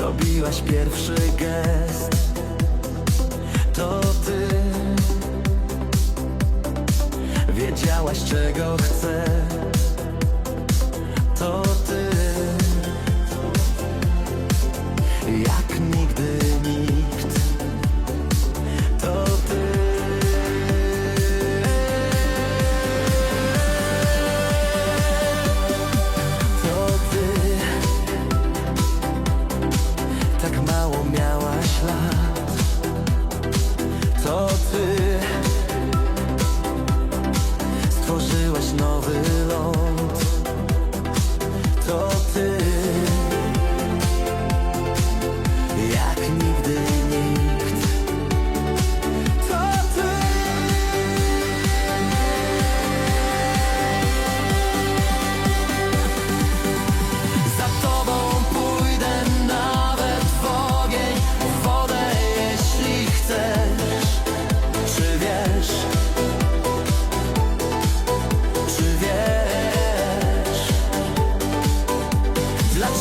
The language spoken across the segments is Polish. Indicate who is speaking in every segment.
Speaker 1: Zrobiłaś pierwszy gest. To ty. Wiedziałaś czego chcę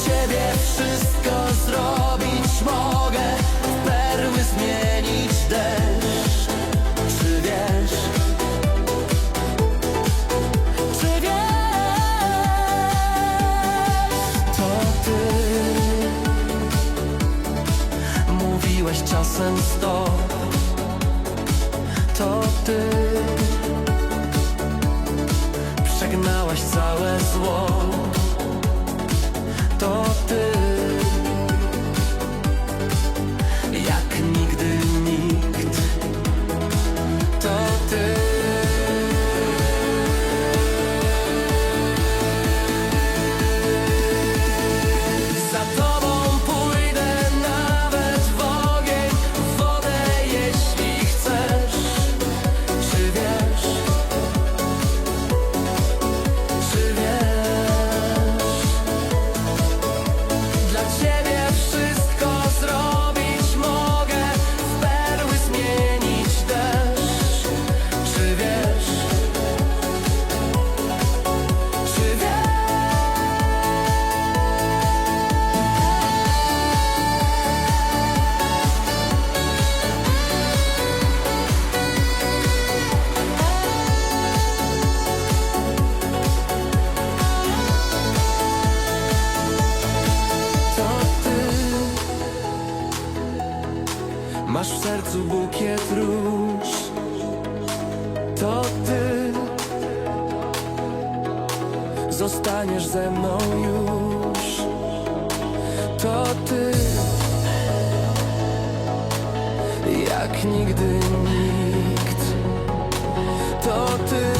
Speaker 1: ciebie wszystko zrobić mogę, w perły zmienić deszcz. Czy wiesz? Czy wiesz? To ty Mówiłeś czasem stop To ty Przegnałaś całe zło To ty róż To ty Zostaniesz ze mną już. To ty Jak nigdy nikt. To ty